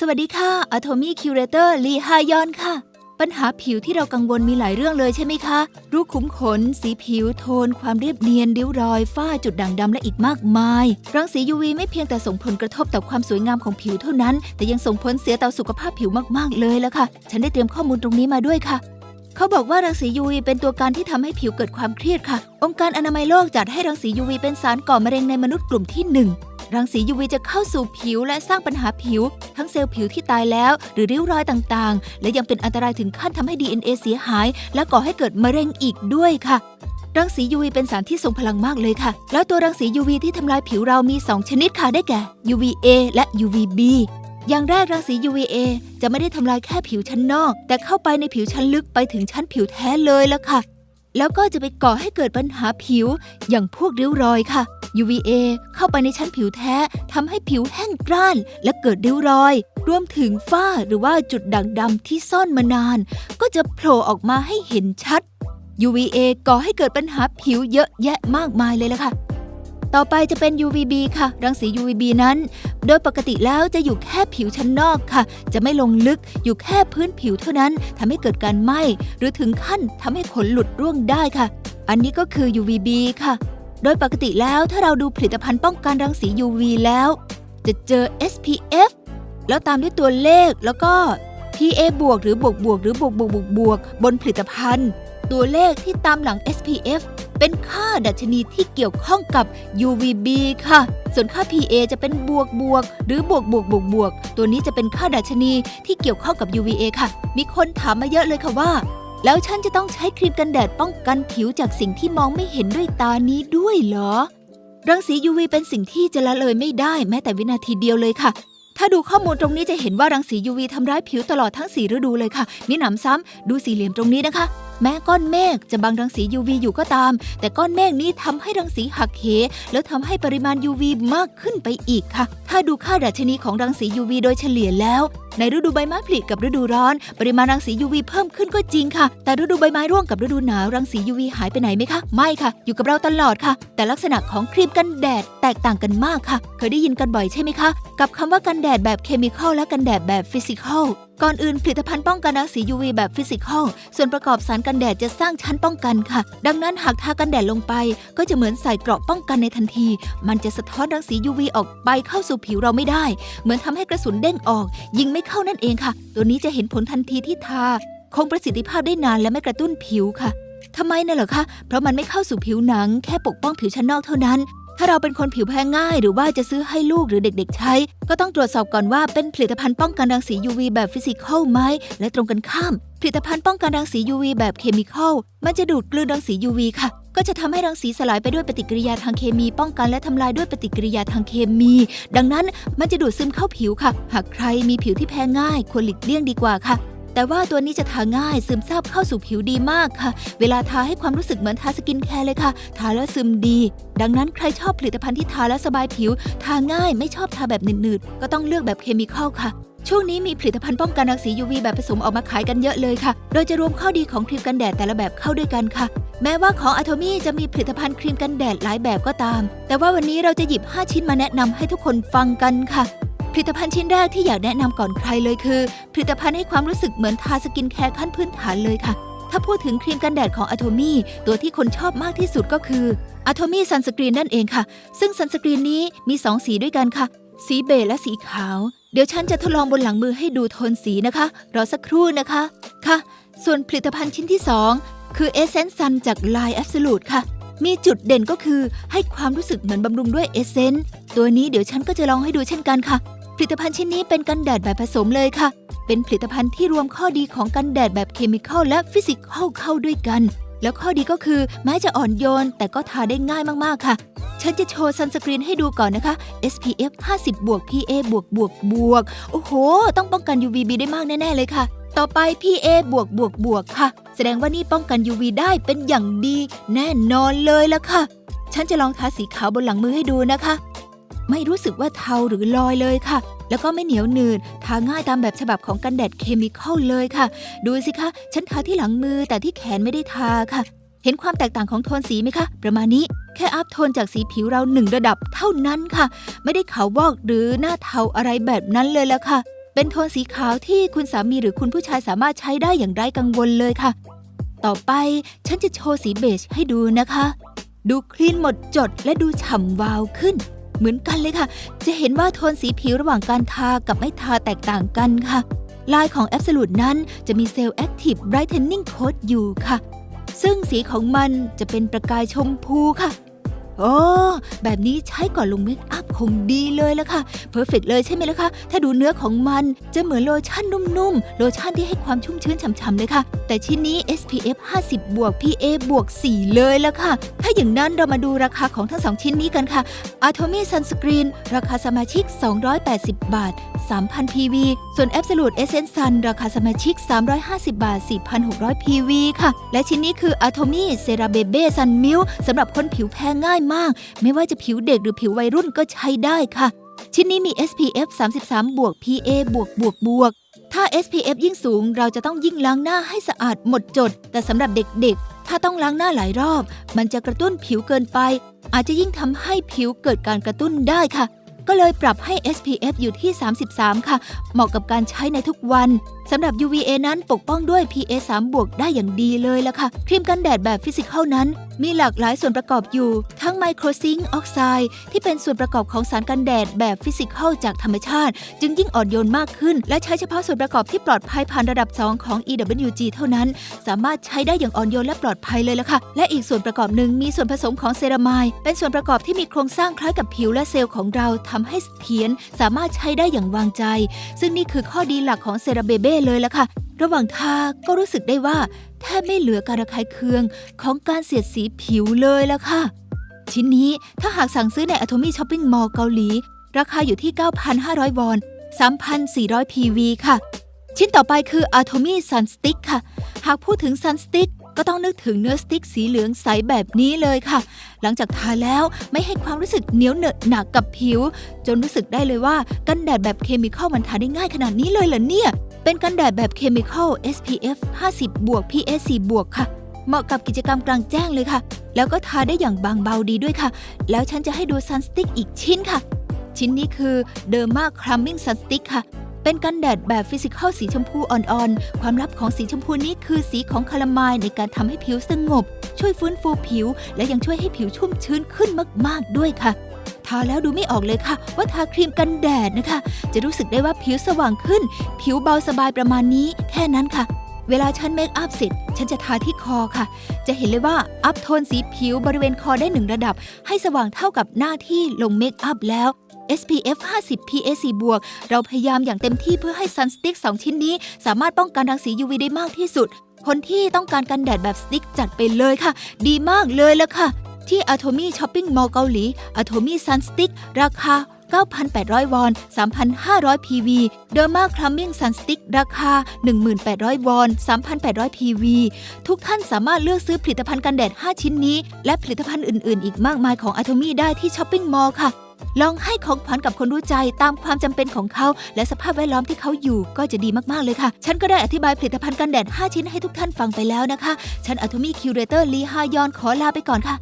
สวัสดีค่ะอะโทมี่คิวเรเตอร์ลีฮายอนค่ะ ปัญหาผิวที่เรากังวลมีหลายเรื่องเลยใช่ไหมคะ รูขุมขน สีผิวโทน ความเรียบเนียนริ้วรอย ฝ้าจุดด่างดำและอีกมากมาย รังสี UV ไม่เพียงแต่ส่งผลกระทบต่อความสวยงามของผิวเท่านั้น แต่ยังส่งผลเสียต่อสุขภาพผิวมากๆเลยละค่ะ ฉันได้เตรียมข้อมูลตรงนี้มาด้วยค่ะเขาบอกว่ารังสี UV เป็นตัวการที่ทำให้ผิวเกิดความเครียดค่ะ องค์การอนามัยโลกจัดให้รังสี UV เป็นสารก่อมะเร็งในมนุษย์กลุ่มที่หนึ่ง รังสี UV จะเข้าสู่ผิวและสร้างปัญหาผิว ทั้งเซลล์ผิวที่ตายแล้ว หรือริ้วรอยต่างๆ และยังเป็นอันตรายถึงขั้นทำให้ DNA เสียหาย และก่อให้เกิดมะเร็งอีกด้วยค่ะรังสี UV เป็นสารที่ทรงพลังมากเลยค่ะ แล้วตัวรังสี UV ที่ทำลายผิวเรามี 2 ชนิดค่ะ ได้แก่ UVA และ UVB อย่างแรกรังสี UVA จะไม่ได้ทำลายแค่ผิวชั้นนอก แต่เข้าไปในผิวชั้นลึกไปถึงชั้นผิวแท้เลยละค่ะ แล้วก็จะไปก่อให้เกิดปัญหาผิวอย่างพวกริ้วรอยค่ะ UVA เข้าไปในชั้นผิวแท้ทำให้ผิวแห้งกร้าน และเกิดริ้วรอย รวมถึงฝ้าหรือว่าจุดด่างดำที่ซ่อนมานาน ก็จะโผล่ออกมาให้เห็นชัด UVA ก่อให้เกิดปัญหาผิวเยอะแยะมากมายเลยล่ะค่ะต่อไปจะเป็น UVB ค่ะ รังสี UVB นั้น โดยปกติแล้วจะอยู่แค่ผิวชั้นนอกค่ะ จะไม่ลงลึกอยู่แค่พื้นผิวเท่านั้นทำให้เกิดการไหม้หรือถึงขั้นทำให้ขนหลุดร่วงได้ค่ะ อันนี้ก็คือ UVB ค่ะ โดยปกติแล้วถ้าเราดูผลิตภัณฑ์ป้องกันรังสี UV แล้ว จะเจอ SPF แล้วตามด้วยตัวเลขแล้วก็ PA บวกหรือบวกบวกหรือบวกบวกบวกบวกบนผลิตภัณฑ์ ตัวเลขที่ตามหลัง SPF เป็นค่าดัชนีที่เกี่ยวข้องกับ UVB ค่ะ ส่วนค่า PA จะเป็นบวกบวกหรือบวกบวกบวกบวก ตัวนี้จะเป็นค่าดัชนีที่เกี่ยวข้องกับ UVA ค่ะ มีคนถามมาเยอะเลยค่ะว่า แล้วฉันจะต้องใช้ครีมกันแดดป้องกันผิวจากสิ่งที่มองไม่เห็นด้วยตานี้ด้วยเหรอ รังสี UV เป็นสิ่งที่จะละเลยไม่ได้แม้แต่วินาทีเดียวเลยค่ะ ถ้าดูข้อมูลตรงนี้จะเห็นว่ารังสี UV ทำร้ายผิวตลอดทั้งสีฤดูเลยค่ะ มีหนำซ้ำดูสี่เหลี่ยมตรงนี้นะคะ แม้ก้อนเมฆจะบังรังสี UV อยู่ก็ตาม แต่ก้อนเมฆนี้ทำให้รังสีหักเห แล้วทำให้ปริมาณ UV มากขึ้นไปอีกค่ะ ถ้าดูค่าดัชนีของรังสี UV โดยเฉลี่ยแล้ว ในฤดูใบไม้ผลิกับฤดูร้อน ปริมาณรังสี UV เพิ่มขึ้นก็จริงค่ะ แต่ฤดูใบไม้ร่วงกับฤดูหนาวรังสี UV หายไปไหนไหมคะ ไม่ค่ะ อยู่กับเราตลอดค่ะ แต่ลักษณะของครีมกันแดดแตกต่างกันมากค่ะ เคยได้ยินกันบ่อยใช่ไหมคะ กับคำว่ากันแดดแบบเคมีคอลและกันแดดแบบฟิสิกอล ก่อนอื่นผลิตภัณฑ์ป้องกันรังสี UV แบบฟิสิกอลส่วนประกอบสารกันแดดจะสร้างชั้นป้องกันค่ะ ดังนั้นหากทากันแดดลงไป ก็จะเหมือนใส่เกราะป้องกันในทันที มันจะสะท้อนรังสี UV ออกไปเข้าสู่ผิวเราไม่ได้ เหมือนทำให้กระสุนเด้งออก ยิงไม่เข้านั่นเองค่ะ ตัวนี้จะเห็นผลทันทีที่ทา คงประสิทธิภาพได้นานและไม่กระตุ้นผิวค่ะทำไมน่ะเหรอคะ เพราะมันไม่เข้าสู่ผิวหนัง แค่ปกป้องผิวชั้นนอกเท่านั้น ถ้าเราเป็นคนผิวแพ้ง่าย หรือว่าจะซื้อให้ลูกหรือเด็ก ๆ ใช้ ก็ต้องตรวจสอบก่อนว่าเป็นผลิตภัณฑ์ป้องกันรังสี UV แบบฟิสิกอลไหมและตรงกันข้าม ผลิตภัณฑ์ป้องกันรังสี UV แบบเคมีคอลมันจะดูดกลืนรังสี UV ค่ะ ก็จะทำให้รังสีสลายไปด้วยปฏิกิริยาทางเคมี ป้องกันและทำลายด้วยปฏิกิริยาทางเคมี ดังนั้นมันจะดูดซึมเข้าผิวค่ะ หากใครมีผิวที่แพ้ง่าย ควรหลีกเลี่ยงดีกว่าค่ะ แต่ว่าตัวนี้จะทาง่ายซึมซาบเข้าสู่ผิวดีมากค่ะ เวลาทาให้ความรู้สึกเหมือนทาสกินแคร์เลยค่ะ ทาแล้วซึมดี ดังนั้นใครชอบผลิตภัณฑ์ที่ทาแล้วสบายผิว ทาง่ายไม่ชอบทาแบบหนืดๆ ก็ต้องเลือกแบบเคมีคอลค่ะ ช่วงนี้มีผลิตภัณฑ์ป้องกันรังสี UV แบบผสมออกมาขายกันเยอะเลยค่ะ โดยจะรวมข้อดีของครีมกันแดดแต่ละแบบเข้าด้วยกันค่ะ แม้ว่าของ Atomy จะมีผลิตภัณฑ์ครีมกันแดดหลายแบบก็ตาม แต่ว่าวันนี้เราจะหยิบ 5 ชิ้นมาแนะนำให้ทุกคนฟังกันค่ะ ผลิตภัณฑ์ชิ้นแรกที่อยากแนะนำก่อนใครเลยคือ ผลิตภัณฑ์ให้ความรู้สึกเหมือนทาสกินแคร์ขั้นพื้นฐานเลยค่ะ ถ้าพูดถึงครีมกันแดดของ Atomy ตัวที่คนชอบมากที่สุดก็คือ Atomy Sunscreen นั่นเองค่ะ ซึ่งซันสกรีนนี้มี 2 สีด้วยกันค่ะ สีเบจและสีขาว เดี๋ยวฉันจะทดลองบนหลังมือให้ดูโทนสีนะคะ รอสักครู่นะคะค่ะ ส่วนผลิตภัณฑ์ชิ้นที่ 2 คือ Essence Sun จาก Line Absolute ค่ะมีจุดเด่นก็คือให้ความรู้สึกเหมือนบำรุงด้วย Essence ตัวนี้เดี๋ยวฉันก็จะลองให้ดูเช่นกันค่ะ ผลิตภัณฑ์ชิ้นนี้เป็นกันแดดแบบผสมเลยค่ะ เป็นผลิตภัณฑ์ที่รวมข้อดีของกันแดดแบบเคมีคอลและฟิสิกอลเข้าด้วยกัน แล้วข้อดีก็คือแม้จะอ่อนโยน แต่ก็ทาได้ง่ายมากๆค่ะ ฉันจะโชว์ซันสกรีนให้ดูก่อนนะคะ SPF 50บวก PA บวกบวกบวกโอ้โห ต้องป้องกัน UVB ได้มากแน่ ๆ เลยค่ะ ต่อไป PA บวกบวกบวกค่ะ แสดงว่านี่ป้องกัน UV ได้เป็นอย่างดี แน่นอนเลยละค่ะ ฉันจะลองทาสีขาวบนหลังมือให้ดูนะคะ ไม่รู้สึกว่าเทาหรือลอยเลยค่ะ แล้วก็ไม่เหนียวหนืด ทาง่ายตามแบบฉบับของกันแดดเคมีคอลเลยค่ะ ดูสิคะ ฉันทาที่หลังมือแต่ที่แขนไม่ได้ทาค่ะ เห็นความแตกต่างของโทนสีไหมคะ ประมาณนี้ แค่อัพโทนจากสีผิวเราหนึ่งระดับเท่านั้นค่ะ ไม่ได้ขาววอกหรือหน้าเทาอะไรแบบนั้นเลยละค่ะเเป็นโทนสีขาวที่คุณสามีหรือคุณผู้ชายสามารถใช้ได้อย่างไร้กังวลเลยค่ะ ต่อไปฉันจะโชว์สีเบจให้ดูนะคะ ดูคลีนหมดจดและดูฉ่ำวาวขึ้น เหมือนกันเลยค่ะ จะเห็นว่าโทนสีผิวระหว่างการทากับไม่ทาแตกต่างกันค่ะ ลายของ Absolute นั้นจะมีเซลล์ Active Brightening Coat อยู่ค่ะ ซึ่งสีของมันจะเป็นประกายชมพูค่ะ โอ้แบบนี้ใช้ก่อนลงเมคอัพคงดีเลยละค่ะเพอร์เฟกเลยใช่ไหมล่ะคะ ถ้าดูเนื้อของมันจะเหมือนโลชั่นนุ่มๆ โลชั่นที่ให้ความชุ่มชื้นฉ่ำๆเลยค่ะ แต่ชิ้นนี้ SPF 50 บวก PA บวก 4 เลยละค่ะ ถ้าอย่างนั้นเรามาดูราคาของทั้งสองชิ้นนี้กันค่ะ Atomy Sunscreen ราคาสมาชิก 280 บาท 3,000 PV ส่วน Absolute Essence Sun ราคาสมาชิก 350 บาท 4,600 PV ค่ะ และชิ้นนี้คือ Atomy CeraBebe Sun Milk สำหรับคนผิวแพ้ง่ายมาก ไม่ว่าจะผิวเด็กหรือผิววัยรุ่นก็ใช้ได้ค่ะ ชิ้นนี้มี SPF 33บวก PA บวกบวกบวกถ้า SPF ยิ่งสูงเราจะต้องยิ่งล้างหน้าให้สะอาดหมดจด แต่สำหรับเด็กๆ ถ้าต้องล้างหน้าหลายรอบ มันจะกระตุ้นผิวเกินไป อาจจะยิ่งทำให้ผิวเกิดการกระตุ้นได้ค่ะ ก็เลยปรับให้ SPF อยู่ที่ 33 ค่ะ เหมาะกับการใช้ในทุกวันสำหรับ UVA นั้นปกป้องด้วย PA 3 บวกได้อย่างดีเลยละค่ะ ครีมกันแดดแบบฟิสิกอลนั้น มีหลากหลายส่วนประกอบอยู่ ทั้งไมโครซิงค์ออกไซด์ที่เป็นส่วนประกอบของสารกันแดดแบบฟิสิกอลจากธรรมชาติ จึงยิ่งอ่อนโยนมากขึ้น และใช้เฉพาะส่วนประกอบที่ปลอดภัยผ่านระดับ 2 ของ EWG เท่านั้น สามารถใช้ได้อย่างอ่อนโยนและปลอดภัยเลยละค่ะ และอีกส่วนประกอบหนึ่งมีส่วนผสมของเซรามายเป็นส่วนประกอบที่มีโครงสร้างคล้ายกับผิวและเซลล์ของเราททำให้เสถียรสามารถใช้ได้อย่างวางใจ ซึ่งนี่คือข้อดีหลักของเซราเบเบ้เลยละค่ะ ระหว่างทาก็รู้สึกได้ว่าแทบไม่เหลือการระคายเคืองของการเสียดสีผิวเลยละค่ะ ชิ้นนี้ถ้าหากสั่งซื้อใน Atomy Shopping Mall เกาหลี ราคาอยู่ที่ 9,500 วอน 3,400 PV ค่ะ ชิ้นต่อไปคือ Atomy Sun Stick ค่ะ หากพูดถึง Sun Stick ก็ต้องนึกถึงเนื้อสติ๊กสีเหลืองใสแบบนี้เลยค่ะ หลังจากทาแล้วไม่ให้ความรู้สึกเหนียวเหนอะหนักกับผิว จนรู้สึกได้เลยว่ากันแดดแบบเคมีคอลมันทาได้ง่ายขนาดนี้เลยเหรอเนี่ย เป็นกันแดดแบบเคมีคอล SPF 50บวก PA 4บวกค่ะ เหมาะกับกิจกรรมกลางแจ้งเลยค่ะ แล้วก็ทาได้อย่างบางเบาดีด้วยค่ะ แล้วฉันจะให้ดูซันสติ๊กอีกชิ้นค่ะ ชิ้นนี้คือ Derma Calming Sun Stick ค่ะ เป็นกันแดดแบบฟิสิกอลสีชมพูอ่อนๆ ความลับของสีชมพูนี้คือสีของคาราไมล์ในการทำให้ผิวสงบ ช่วยฟื้นฟูผิว และยังช่วยให้ผิวชุ่มชื้นขึ้นมากๆด้วยค่ะทาแล้วดูไม่ออกเลยค่ะ ว่าทาครีมกันแดดนะคะ จะรู้สึกได้ว่าผิวสว่างขึ้น ผิวเบาสบายประมาณนี้ แค่นั้นค่ะ เวลาฉันเมคอัพเสร็จ ฉันจะทาที่คอค่ะ จะเห็นเลยว่าอัพโทนสีผิวบริเวณคอได้หนึ่งระดับ ให้สว่างเท่ากับหน้าที่ลงเมคอัพแล้ว SPF 50 PA 4บวกเราพยายามอย่างเต็มที่เพื่อให้ Sun Stick 2ชิ้นนี้ สามารถป้องกันรังสี UV ได้มากที่สุด คนที่ต้องการกันแดดแบบสติ๊กจัดไปเลยค่ะ ดีมากเลยละค่ะ ที่ Atomy Shopping Mall เกาหลี Atomy Sun Stick ราคา 9,800 วอน 3,500 PV Derma Clumming Sun Stick ราคา 1,800 วอน 3,800 PV ทุกท่านสามารถเลือกซื้อผลิตภัณฑ์กันแดด 5 ชิ้นนี้ และผลิตภัณฑ์อื่น ๆ อีกมากมายของ Atomy ได้ที่ Shopping Mall ค่ะ ลองให้ของขวัญกับคนรู้ใจตามความจำเป็นของเขา และสภาพแวดล้อมที่เขาอยู่ก็จะดีมาก ๆ เลยค่ะ ฉันก็ได้อธิบายผลิตภัณฑ์กันแดด 5 ชิ้นให้ทุกท่านฟังไปแล้วนะคะ ฉันอัทมีคิวเรเตอร์ลีฮายอนขอลาไปก่อนค่ะ